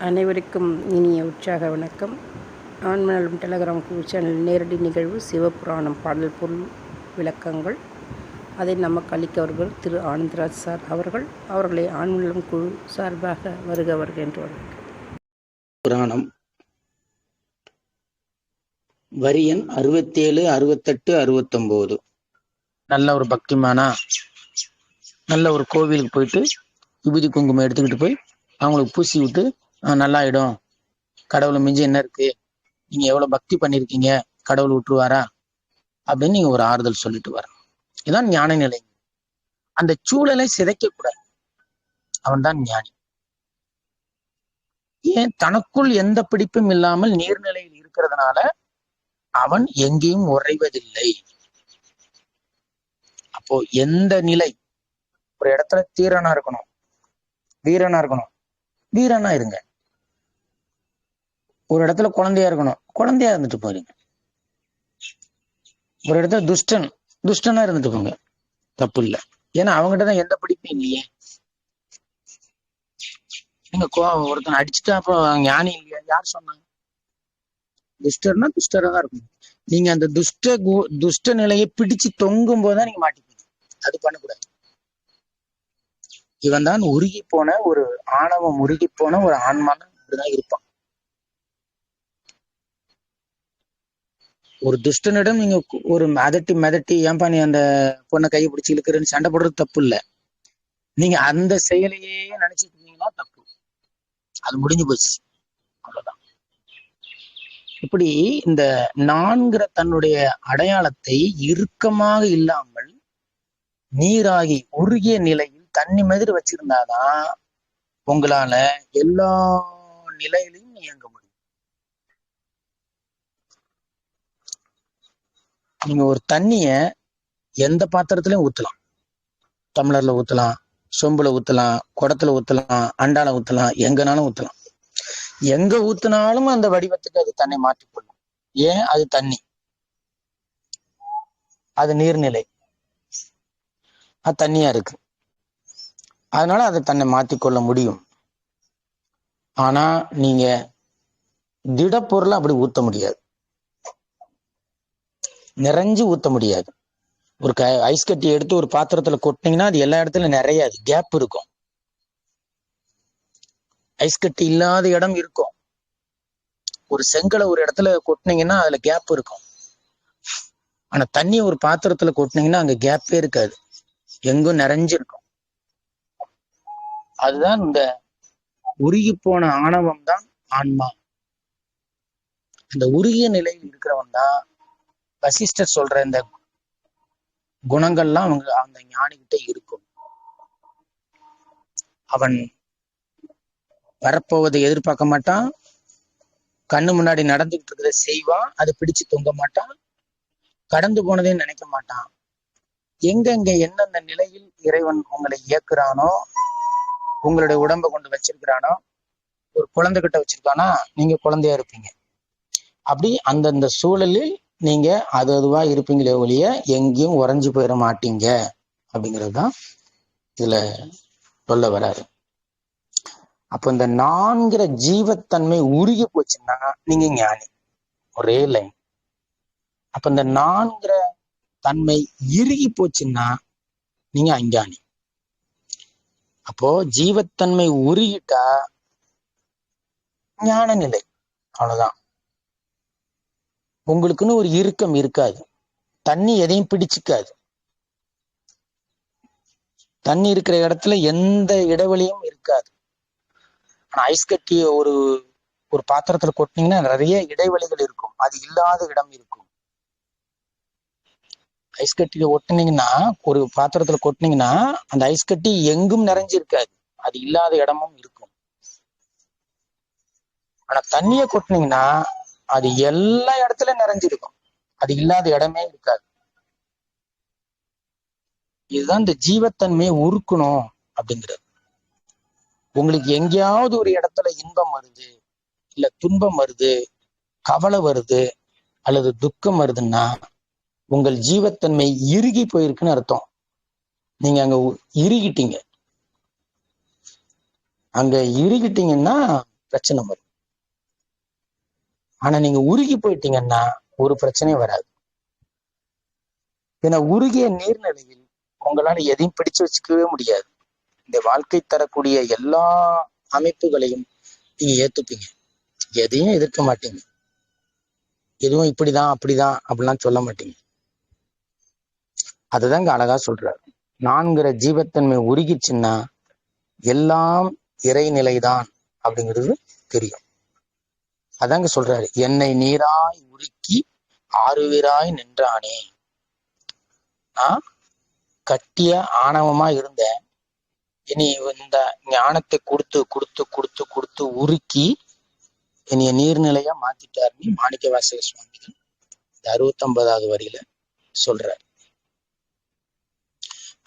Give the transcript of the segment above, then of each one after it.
அனைவருக்கும் இனிய உற்சாக வணக்கம். ஆண்மனலும் டெலகிராம் குழு சேனல் நேரடி நிகழ்வு சிவபுராணம் பாடல் பொருள் விளக்கங்கள். அதை நமக்கு அளிக்கவர்கள் திரு ஆனந்தராஜ் சார் அவர்கள். அவர்களை ஆண்மனலம் குழு சார்பாக வருக வருக என்று. புராணம். வரி எண் அறுபத்தேழு அறுபத்தெட்டு அறுபத்தொம்போது. நல்ல ஒரு பக்திமானா நல்ல ஒரு கோவிலுக்கு போயிட்டு விபூதி குங்குமம் எடுத்துக்கிட்டு போய் அவங்களுக்கு பூசி விட்டு "ஆ, நல்லாயிடும். கடவுளை மிஞ்சி என்ன இருக்கு? நீங்க எவ்வளவு பக்தி பண்ணிருக்கீங்க கடவுள் விட்டுருவாரா அப்படின்னு நீங்க ஒரு ஆறுதல் சொல்லிட்டு வரணும். இதுதான் ஞான நிலை. அந்த சூழலை சிதைக்க கூடாது அவன் தான் ஞானி. ஏன்? தனக்குள் எந்த பிடிப்பும் இல்லாமல் நீர்நிலையில் இருக்கிறதுனால அவன் எங்கேயும் உறைவதில்லை. அப்போ எந்த நிலை? ஒரு இடத்துல தீரனா இருக்கணும். வீரனா இருக்கணும். வீரனா இருங்க. ஒரு இடத்துல குழந்தையா இருக்கணும். குழந்தையா இருந்துட்டு போறீங்க. ஒரு இடத்துல துஷ்டன் துஷ்டனா இருந்துட்டு போங்க. தப்பு இல்லை. ஏன்னா அவங்ககிட்ட தான் எந்த பிடிப்பும் இல்லையே. நீங்க கோ- ஒருத்தனை அடிச்சுட்டா அப்புறம் ஞானி இல்லையா? யார் சொன்னாங்க? துஷ்டர்னா துஷ்டரா தான் இருக்கும். நீங்க அந்த துஷ்ட கு- துஷ்ட நிலையை பிடிச்சு தொங்கும் போதுதான் நீங்க மாட்டிப்பீங்க. அது பண்ணக்கூடாது. இவன் தான் உருகி போன ஒரு ஆணவம் உருகி போன ஒரு ஆன்மான இப்படிதான் இருப்பான். ஒரு துஷ்டனிடம் நீங்க ஒரு மிதட்டி மிதட்டி ஏன்பா நீ அந்த பொண்ணை கையை பிடிச்சி இழுக்கிறேன்னு சண்டை போடுறது தப்பு இல்ல. நீங்க அந்த செயலையே நினைச்சிட்டு இருந்தீங்கன்னா தப்பு. அது முடிஞ்சு போச்சு. அவ்வளவுதான். இப்படி இந்த நான்கிற தன்னுடைய அடையாளத்தை இறுக்கமாக இல்லாமல் நீராகி உருகிய நிலையில் தண்ணி மாதிரி வச்சிருந்தாதான் உங்களால எல்லா நிலையிலையும் இயங்க முடியும் நீங்க ஒரு தண்ணிய எந்த பாத்திரத்திலையும் ஊத்தலாம். டம்ளர்ல ஊத்தலாம் சொம்புல ஊத்தலாம் குடத்துல ஊத்தலாம் அண்டால ஊத்தலாம் எங்கனாலும் ஊத்தலாம். எங்க ஊத்துனாலும் அந்த வடிவத்துக்கு அது தன்னை மாற்றிக்கொள்ளும் ஏன்? அது தண்ணி. அது நீர்நிலை. அது தண்ணியா இருக்கு. அதனால அது தன்னை மாற்றிக்கொள்ள முடியும். ஆனா நீங்க திடப்பொருளை அப்படி ஊத்த முடியாது. நிறைஞ்சு ஊத்த முடியாது. ஒரு க ஐஸ் கட்டி எடுத்து ஒரு பாத்திரத்துல கொட்டினீங்கன்னா அது எல்லா இடத்துலயும் நிறையாது கேப் இருக்கும். ஐஸ் கட்டி இல்லாத இடம் இருக்கும். ஒரு செங்கலை ஒரு இடத்துல கொட்டினீங்கன்னா அதுல கேப் இருக்கும். ஆனா தண்ணி ஒரு பாத்திரத்துல கொட்டினீங்கன்னா அங்க கேப்பே இருக்காது. எங்கும் நிறைஞ்சிருக்கும். அதுதான் இந்த உருகி போன ஆணவம் தான் ஆன்மா. இந்த உருகிய நிலையில் இருக்கிறவன் தான் வசிஷ்டர் சொல்ற இந்த குணங்கள்லாம் அவங்க அந்த ஞானிகிட்ட இருக்கும். அவன் வரப்போவதை எதிர்பார்க்க மாட்டான். கண்ணு முன்னாடி நடந்துகிட்டு இருக்கிறத செய்வான் அதை பிடிச்சு தொங்க மாட்டான். கடந்து போனதையும் நினைக்க மாட்டான். எங்கெங்க எந்தெந்த நிலையில் இறைவன் உங்களை இயக்குறானோ உங்களுடைய உடம்ப கொண்டு வச்சிருக்கிறானோ ஒரு குழந்தை கிட்ட வச்சிருக்கானா நீங்க குழந்தையா இருப்பீங்க. அப்படி அந்தந்த சூழலில் நீங்க அது அதுவா இருப்பீங்களே ஒழிய எங்கேயும் உறைஞ்சு போயிட மாட்டீங்க அப்படிங்கிறது தான் இதுல சொல்ல வராரு. அப்போ இந்த நான்கிற ஜீவத்தன்மை உருகி போச்சுன்னா நீங்க ஞானி. ஒரே லைன் அப்ப இந்த நான்கிற தன்மை இறுகி போச்சுன்னா நீங்க அஞ்ஞானி. அப்போ ஜீவத்தன்மை உருகிட்டா ஞான நிலை அவ்வளவுதான். உங்களுக்குன்னு ஒரு இறுக்கம் இருக்காது. தண்ணி எதையும் பிடிச்சிக்காது. தண்ணி இருக்கிற இடத்துல எந்த இடைவெளியும் இருக்காது. ஆனா ஐஸ் கட்டிய ஒரு ஒரு பாத்திரத்துல கொட்டினீங்கன்னா நிறைய இடைவெளிகள் இருக்கும். அது இல்லாத இடம் இருக்கும். ஐஸ் கட்டியில ஒட்டினீங்கன்னா ஒரு பாத்திரத்துல கொட்டினீங்கன்னா அந்த ஐஸ் கட்டி எங்கும் நிறைஞ்சிருக்காது. அது இல்லாத இடமும் இருக்கும். ஆனா தண்ணிய கொட்டினீங்கன்னா அது எல்லா இடத்துலயும் நிறைஞ்சிருக்கும். அது இல்லாத இடமே இருக்காது. இதுதான் இந்த ஜீவத்தன்மையை உருக்கணும் அப்படிங்கிறது. உங்களுக்கு எங்கேயாவது ஒரு இடத்துல இன்பம் வருது இல்ல துன்பம் வருது கவலை வருது அல்லது துக்கம் வருதுன்னா உங்கள் ஜீவத்தன்மை இறுகி போயிருக்குன்னு அர்த்தம். நீங்க அங்க இறுகிட்டீங்க. அங்க இறுகிட்டீங்கன்னா பிரச்சனை வரும். ஆனா நீங்க உருகி போயிட்டீங்கன்னா ஒரு பிரச்சனையும் வராது. ஏன்னா உருகிய நீர்நிலையில் உங்களால எதையும் பிடிச்சு வச்சுக்கவே முடியாது. இந்த வாழ்க்கை தரக்கூடிய எல்லா அமைப்புகளையும் நீங்க ஏத்துப்பீங்க. எதையும் எதிர்க்க மாட்டீங்க. எதுவும் இப்படிதான் அப்படிதான் அப்படிலாம் சொல்ல மாட்டீங்க. அதுதான் இங்க அழகா சொல்றாரு. நான்கிற ஜீவத்தன்மை உருகிச்சுன்னா எல்லாம் இறைநிலைதான் அப்படிங்கிறது தெரியும். அதாங்க சொல்றாரு. என்னை நீராய் உருக்கி ஆறுவிராய் நின்றானே. நான் கட்டிய ஆணவமா இருந்தேன். இனி இந்த ஞானத்தை கொடுத்து கொடுத்து கொடுத்து கொடுத்து உருக்கி என்னைய நீர்நிலையா மாத்திட்டாருன்னு மாணிக்க வாசக சுவாமிகள் இந்த அறுபத்தொன்பதாவது வரியில சொல்றாரு.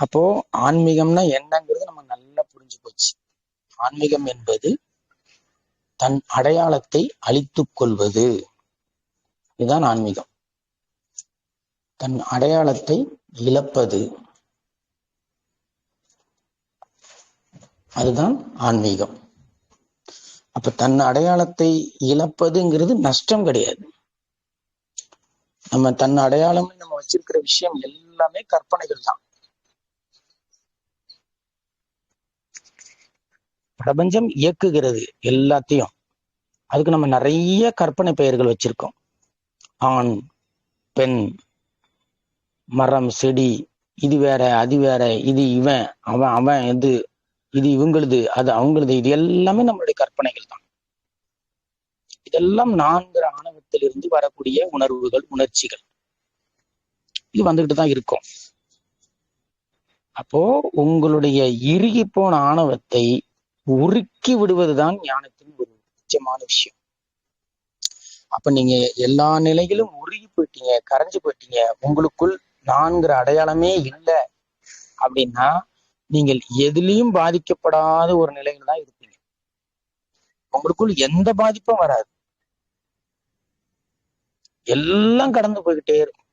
அப்போ ஆன்மீகம்னா என்னங்கிறது நம்ம நல்லா புரிஞ்சு போச்சு. ஆன்மீகம் என்பது தன் அடையாளத்தை அழித்துக் கொள்வது. இதுதான் ஆன்மீகம். தன் அடையாளத்தை இழப்பது. அதுதான் ஆன்மீகம். அப்ப தன் அடையாளத்தை இழப்பதுங்கிறது நஷ்டம் கிடையாது. நம்ம தன் அடையாளம் நம்ம வச்சிருக்கிற விஷயம் எல்லாமே கற்பனைகள் தான் பிரபஞ்சம் இயக்குகிறது எல்லாத்தையும். அதுக்கு நம்ம நிறைய கற்பனை பெயர்கள் வச்சிருக்கோம். ஆண் பெண் மரம் செடி இது வேற அது வேற இது இவன் அவன் அவன் இது இது இவங்களுது அது அவங்களுது இது எல்லாமே நம்மளுடைய கற்பனைகள் தான். இதெல்லாம் நான்கிற ஆணவத்திலிருந்து வரக்கூடிய உணர்வுகள் உணர்ச்சிகள். இது வந்துகிட்டு தான் இருக்கும். அப்போ உங்களுடைய இறுகி போன ஆணவத்தை உருக்கி விடுவதுதான் ஞானத்தின் ஒரு முக்கியமான விஷயம். அப்ப நீங்க எல்லா நிலையிலும் உருகி போயிட்டீங்க கரைஞ்சு போயிட்டீங்க உங்களுக்குள் நான்கிற அடையாளமே இல்லை அப்படின்னா நீங்கள் எதுலயும் பாதிக்கப்படாத ஒரு நிலையில தான் இருப்பீங்க. உங்களுக்குள் எந்த பாதிப்பும் வராது. எல்லாம் கடந்து போய்கிட்டே இருக்கும்.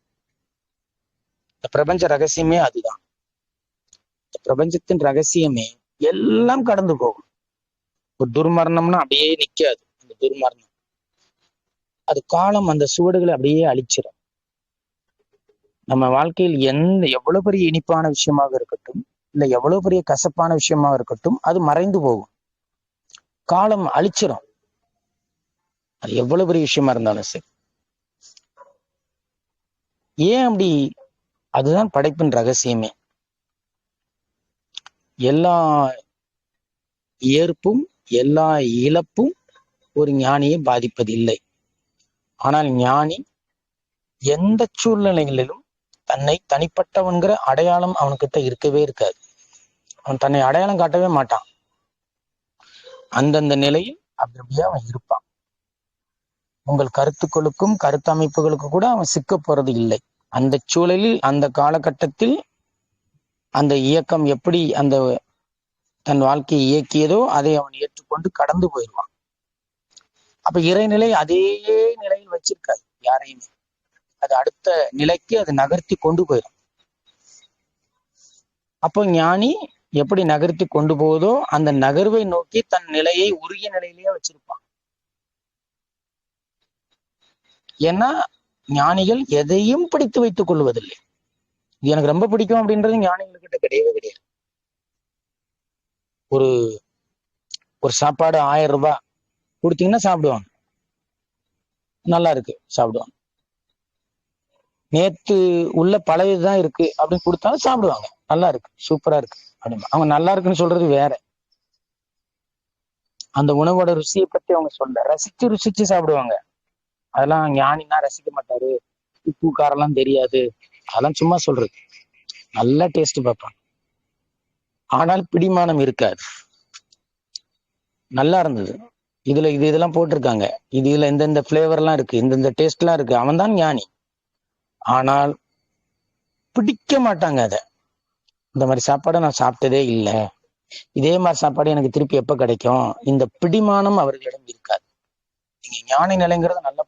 இந்த பிரபஞ்ச ரகசியமே அதுதான். இந்த பிரபஞ்சத்தின் ரகசியமே எல்லாம் கடந்து போகும். ஒரு துர்மரணம்னா அப்படியே நிக்காது. அந்த துர்மரணம். அது காலம் அந்த சுவடுகளை அப்படியே அழிச்சிடும் நம்ம வாழ்க்கையில் எந்த எவ்வளவு பெரிய இனிப்பான விஷயமாக இருக்கட்டும் இல்ல எவ்வளவு பெரிய கசப்பான விஷயமாக இருக்கட்டும் அது மறைந்து போகும். காலம் அழிச்சிடும் அது எவ்வளவு பெரிய விஷயமா இருந்தாலும் சரி. ஏன் அப்படி? அதுதான் படைப்பின் ரகசியமே. எல்லா ஏற்பும் எல்லா இழப்பும் ஒரு ஞானியை பாதிப்பதில்லை. ஆனால் ஞானி எந்த சூழ்நிலைகளிலும் தன்னை தனிப்பட்டவன்கிற அடையாளம் அவனுக்கிட்ட இருக்கவே இருக்காது. அவன் தன்னை அடையாளம் காட்டவே மாட்டான். அந்தந்த நிலையில் அப்படி அப்படியே அவன் இருப்பான். உங்கள் கருத்துக்களுக்கும் கருத்தமைப்புகளுக்கு கூட அவன் சிக்க போறது இல்லை. அந்த சூழலில் அந்த காலகட்டத்தில் அந்த இயக்கம் எப்படி அந்த தன் வாழ்க்கையை இயக்கியதோ அதை அவன் ஏற்றுக்கொண்டு கடந்து போயிடுவான். அப்ப இறைநிலை அதே நிலையில் வச்சிருக்காது யாரையுமே. அது அடுத்த நிலைக்கு அது நகர்த்தி கொண்டு போயிடும். அப்போ ஞானி எப்படி நகர்த்தி கொண்டு போவதோ அந்த நகர்வை நோக்கி தன் நிலையை உருகிய நிலையிலேயே வச்சிருப்பான். ஏன்னா ஞானிகள் எதையும் பிடித்து வைத்துக் கொள்வதில்லை. இது எனக்கு ரொம்ப பிடிக்கும் அப்படின்றது ஞானிகள்கிட்ட கிடையவே கிடையாது. ஒரு ஒரு சாப்பாடு ஆயிரம் ரூபாய் கொடுத்தீங்கன்னா சாப்பிடுவாங்க. நல்லா இருக்கு சாப்பிடுவாங்க. நேத்து உள்ள பழையதுதான் இருக்கு அப்படின்னு கொடுத்தாலும் சாப்பிடுவாங்க. நல்லா இருக்கு சூப்பரா இருக்கு. அப்படின்னு அவங்க நல்லா இருக்குன்னு சொல்றது வேற. அந்த உணவோட ருசியை பத்தி அவங்க சொல்ல ரசிச்சு ருசிச்சு சாப்பிடுவாங்க. அதெல்லாம் ஞானினா ரசிக்க மாட்டாரு. உப்பு காரெல்லாம் தெரியாது. அதெல்லாம் சும்மா சொல்றது. நல்லா டேஸ்ட் பார்ப்பான். ஆனால் பிடிமானம் இருக்காது. நல்லா இருந்தது. இதுல இது இதெல்லாம் போட்டிருக்காங்க. இது இதுல இந்த பிளேவர் எல்லாம் இருக்கு. இந்தந்த டேஸ்ட்லாம் இருக்கு. அவன் தான் ஞானி. ஆனால் பிடிக்க மாட்டாங்க அதை. இந்த மாதிரி சாப்பாடை நான் சாப்பிட்டதே இல்லை. இதே மாதிரி சாப்பாடு எனக்கு திருப்பி எப்ப கிடைக்கும்? இந்த பிடிமானம் அவர்களிடம் இருக்காது. நீங்க ஞானி நிலைங்கிறத நல்லா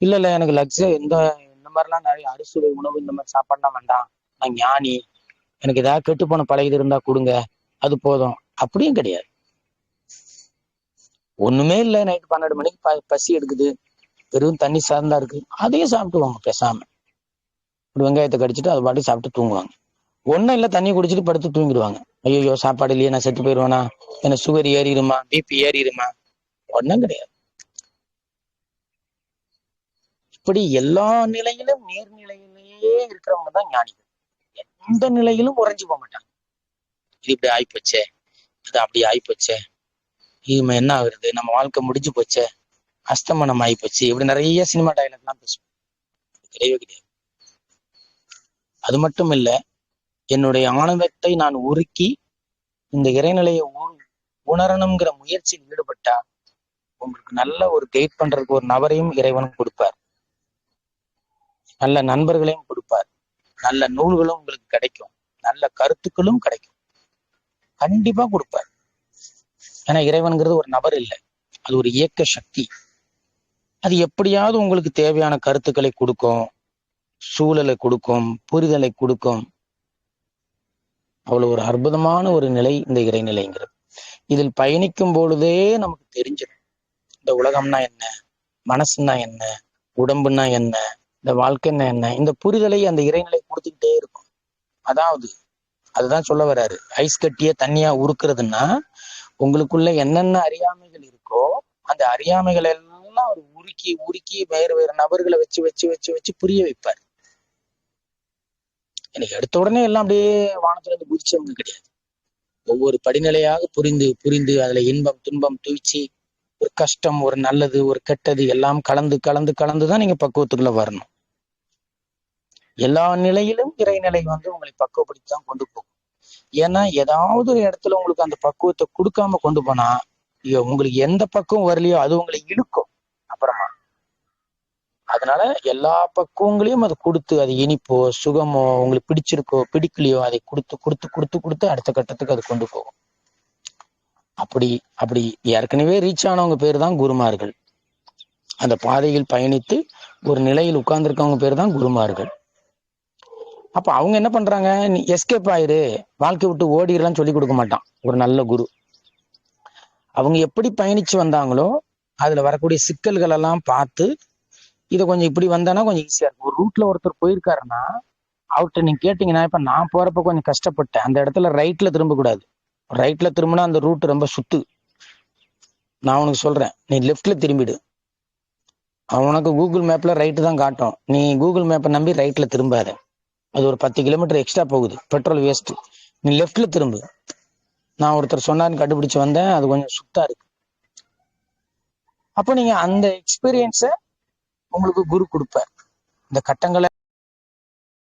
இல்ல இல்ல எனக்கு லக்ஸ இந்த இந்த மாதிரிலாம் நிறைய அறுசுவை உணவு இந்த மாதிரி சாப்பாடுலாம் வேண்டாம். நான் ஞானி. எனக்கு ஏதாவது கெட்டு போன பழகிது இருந்தா கொடுங்க. அது போதும். அப்படியும் கிடையாது. ஒண்ணுமே இல்லை. நைட் பன்னெண்டு மணிக்கு ப- பசி எடுக்குது. வெறும் தண்ணி சார்ந்தா இருக்கு. அதையும் சாப்பிட்டுவாங்க பேசாம. இப்படி வெங்காயத்தை கடிச்சிட்டு அது பாட்டு சாப்பிட்டு தூங்குவாங்க. ஒன்றும் இல்லை தண்ணி குடிச்சிட்டு படுத்து தூங்கிடுவாங்க. ஐயோ சாப்பாடு இல்லையே நான் செத்து போயிடுவேனா எனக்கு சுகர் ஏறிடுமா? பிபி ஏறிடுமா? ஒன்றும் கிடையாது. இப்படி எல்லா நிலையிலும் நேர்நிலையிலேயே இருக்கிறவங்க தான் ஞானிகள். எந்த நிலையிலும் உறைஞ்சு போக மாட்டாங்க. இது இப்படி ஆயிப்போச்சே இது அப்படி ஆயிப்போச்சே இது என்ன ஆகுறது? நம்ம வாழ்க்கை முடிஞ்சு போச்சே அஸ்தமனம் ஆயிப்போச்சு. இப்படி நிறைய சினிமா டைலாக்லாம் பேசுவோம். அது கிடையவே கிடையாது. அது மட்டும் இல்ல என்னுடைய ஆனந்தத்தை நான் உருக்கி இந்த இறைநிலையை உணரணுங்கிற முயற்சியில் ஈடுபட்டா உங்களுக்கு நல்ல ஒரு கைட் பண்றதுக்கு ஒரு நபரையும் இறைவன் கொடுப்பார். நல்ல நண்பர்களையும் கொடுப்பார். நல்ல நூல்களும் உங்களுக்கு கிடைக்கும். நல்ல கருத்துக்களும் கிடைக்கும். கண்டிப்பா கொடுப்பார். ஏன்னா இறைவன்கிறது ஒரு நபர் இல்லை. அது ஒரு இயக்க சக்தி. அது எப்படியாவது உங்களுக்கு தேவையான கருத்துக்களை கொடுக்கும். சூழலை கொடுக்கும். புரிதலை கொடுக்கும். அவ்வளவு ஒரு அற்புதமான ஒரு நிலை இந்த இறைநிலைங்கிறது. இதில் பயணிக்கும் பொழுதே நமக்கு தெரிஞ்சிடும். இந்த உலகம்னா என்ன? மனசுன்னா என்ன? உடம்புன்னா என்ன? இந்த வாழ்க்கைன்னா என்ன இந்த புரிதலை அந்த இறைநிலை கொடுத்துக்கிட்டே இருக்கும். அதாவது அதுதான் சொல்ல வர்றாரு. ஐஸ் கட்டிய தண்ணியா உருக்குறதுன்னா உங்களுக்குள்ள என்னென்ன அறியாமைகள் இருக்கோ அந்த அறியாமைகள் எல்லாம் அவர் உருக்கி உருக்கி வேறு வேறு நபர்களை வச்சு வச்சு வச்சு வச்சு புரிய வைப்பார். எனக்கு எடுத்த உடனே எல்லாம் அப்படியே வானத்துல இருந்து குதிச்சவங்க கிடையாது. ஒவ்வொரு படிநிலையாக புரிந்து புரிந்து அதுல இன்பம் துன்பம் துய்ச்சி ஒரு கஷ்டம் ஒரு நல்லது ஒரு கெட்டது எல்லாம் கலந்து கலந்து கலந்து தான் நீங்க பக்குவத்துக்குள்ள வரணும். எல்லா நிலையிலும் இறைநிலை வந்து உங்களை பக்குவப்படுத்தி தான் கொண்டு போகும். ஏன்னா ஏதாவது ஒரு இடத்துல உங்களுக்கு அந்த பக்குவத்தை கொடுக்காம கொண்டு போனா ஐயோ உங்களுக்கு எந்த பக்குவம் வரலையோ அது உங்களை இழுக்கும் அப்புறமா. அதனால எல்லா பக்குவங்களையும் அது கொடுத்து அது இனிப்போ சுகமோ உங்களுக்கு பிடிச்சிருக்கோ பிடிக்கலையோ அதை கொடுத்து கொடுத்து கொடுத்து கொடுத்து அடுத்த கட்டத்துக்கு அது கொண்டு போகும். அப்படி அப்படி ஏற்கனவே ரீச் ஆனவங்க பேர் தான் குருமார்கள். அந்த பாதையில் பயணித்து ஒரு நிலையில் உட்கார்ந்துருக்கவங்க பேர் தான் குருமார்கள். அப்ப அவங்க என்ன பண்றாங்க? நீ எஸ்கேப் ஆயிரு. வாழ்க்கை விட்டு ஓடிடலாம் சொல்லி கொடுக்க மாட்டான். ஒரு நல்ல குரு. அவங்க எப்படி பயணிச்சு வந்தாங்களோ அதுல வரக்கூடிய சிக்கல்கள் எல்லாம் பார்த்து இதை கொஞ்சம் இப்படி வந்தானா கொஞ்சம் ஈஸியா இருக்கும். ஒரு ரூட்ல ஒருத்தர் போயிருக்காருன்னா அவர்கிட்ட நீங்க கேட்டீங்கன்னா இப்ப நான் போறப்ப கொஞ்சம் கஷ்டப்பட்டேன். அந்த இடத்துல ரைட்ல திரும்ப கூடாது ரைட்ல திரும்பினா அந்த ரூட் ரொம்ப சுத்து. நான் உனக்கு சொல்றேன் நீ லெஃப்ட்ல திரும்பிடு. உனக்கு கூகுள் மேப்ல ரைட்டு தான் காட்டும். நீ கூகுள் மேப்பை நம்பி ரைட்ல திரும்பாத. அது ஒரு பத்து கிலோமீட்டர் எக்ஸ்ட்ரா போகுது பெட்ரோல் வேஸ்ட் நீ லெஃப்ட்ல திரும்பு. நான் ஒருத்தர் சொன்னார்னு கண்டுபிடிச்சு வந்தேன் அது கொஞ்சம் சுத்தா இருக்கு. அப்போ நீங்க அந்த எக்ஸ்பீரியன்ஸை உங்களுக்கு குரு கொடுப்பார். இந்த கட்டங்களை